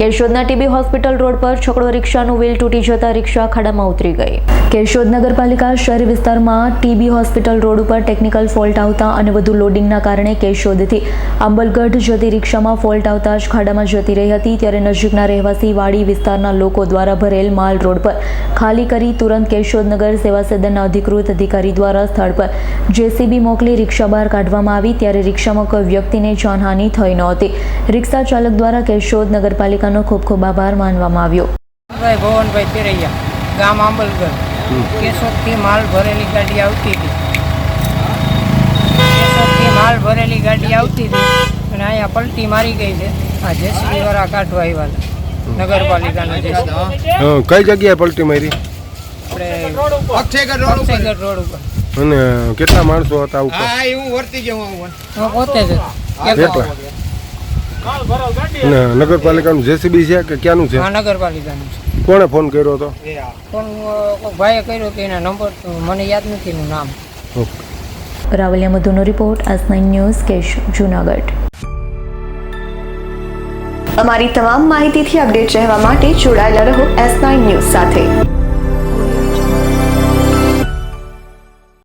કેશોદના TB hospital road પર છકડો રિક્ષાનું wheel તૂટી જતા રિક્ષા ખાડામાં ઉતરી ગઈ. કેશોદ નગરપાલિકા શહેરી વિસ્તારમાં ટીબી હોસ્પિટલ રોડ ઉપર ટેકનિકલ ફોલ્ટ આવતા અને વધુ લોડિંગના કારણે કેશોદથી આંબલગઢ જતી રિક્ષામાં ફોલ્ટ આવતા જ ખાડામાં જતી રહી હતી. ત્યારે નજીકના રહેવાસી વાડી વિસ્તારના લોકો દ્વારા ભરેલ માલ રોડ પર ખાલી કરી તુરંત કેશોદનગર સેવા સદનના અધિકૃત અધિકારી દ્વારા સ્થળ પર જેસીબી મોકલી રિક્ષા બહાર કાઢવામાં આવી. ત્યારે રિક્ષામાં કોઈ વ્યક્તિને જાનહાનિ થઈ નહોતી રિક્ષા ચાલક દ્વારા કેશોદ નગરપાલિકાનો ખૂબ ખૂબ આભાર માનવામાં આવ્યો. ભાઈ ભવનભાઈ તેરૈયા ગામ આંબલગઢ. કેશોદથી માલ ભરેલી ગાડી આવતી હતી. કેશોદથી માલ ભરેલી ગાડી આવતી હતી અને અહીંયા પલટી મારી ગઈ છે. આ જેસીબી વાળા કાઢવા આવ્યા હતા નગરપાલિકાના જેસીબી. કઈ જગ્યાએ પલટી મારી? આપણે અક્ષયગઢ રોડ ઉપર. અક્ષયગઢ રોડ ઉપર. અને કેટલા માણસો હતા ઉપર? હું વર્તી ગયો હું. હું પોતે જ કેટલા? નગરપાલિકાનું જેસીબી છે કે ક્યાંનું છે? નગરપાલિકાનું છે. કોણે ફોન કર્યો હતો? ફોન કોઈ ભાઈએ કર્યો કે એના નંબર મને યાદ નથી એનું નામ. ઓકે. રાવલિયા મધુનો રિપોર્ટ એસ નાઇન ન્યૂઝ કેશ જુનાગઢ. અમારી તમામ માહિતીથી અપડેટ રહેવા માટે જોડાયેલા રહો એસ નાઇન ન્યૂઝ સાથે.